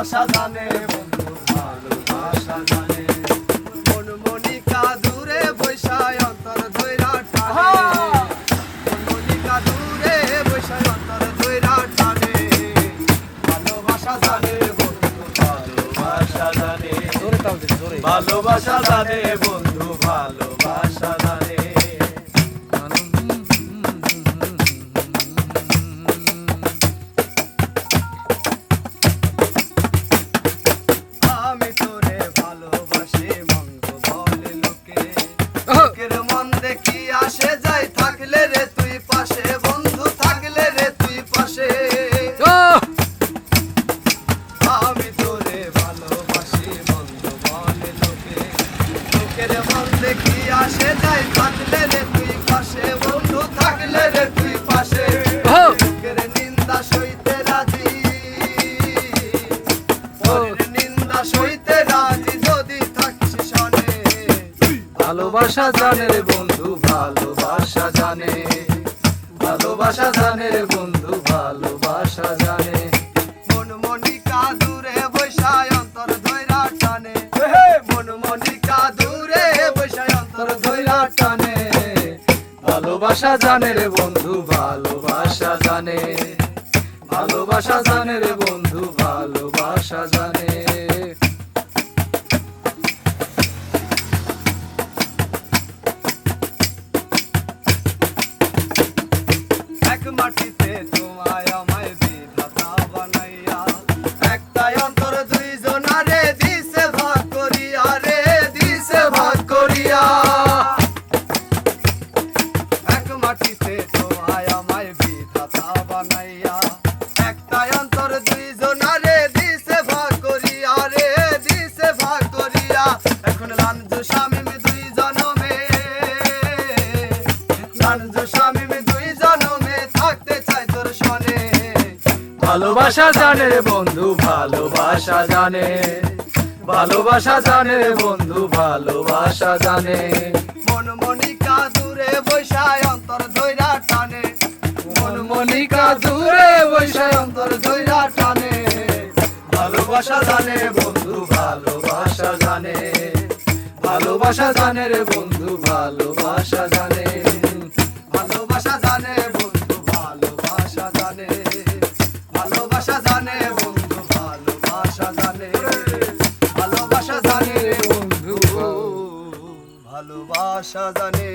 ভালোবাসা জানে বন্ধু ভালোবাসা জানে। মন মনিকা দূরে বৈশায় অন্তর ধৈরা টানে। মন মনিকা দূরে বৈশায় অন্তর ধৈরা টানে। ভালোবাসা জানে বন্ধু ভালোবাসা জানে। ভালোবাসা জানে বন্ধু ভালোবাসা সইতে ভালোবাসা জানে রে বন্ধু, ভালোবাসা জানে। ভালোবাসা জানে রে বন্ধু, ভালোবাসা জানে। মন মনিকা দূরে বৈশায় অন্তর ধৈরা টানে। মন মনিকা দূরে বৈশায় অন্তর ধৈরা টানে। ভালোবাসা জানে রে বন্ধু, ভালোবাসা জানে। ভালোবাসা জানে রে বন্ধু ভালোবাসা জানে। এক মাটিতে দুই থাকতে চাই ভালোবাসা জানে বন্ধু, ভালোবাসা জানে। ভালোবাসা জানে বন্ধু, ভালোবাসা জানে। মন মনিকা দূরে বৈশায় অন্তর ধৈরা টানে। মন মনিকা দূরে বৈশায় অন্তর ধৈরা টানে। ভালোবাসা জানে বন্ধু, ভালোবাসা জানে। ভালোবাসা জানে রে বন্ধু, ভালোবাসা জানে। ভালোবাসা জানে।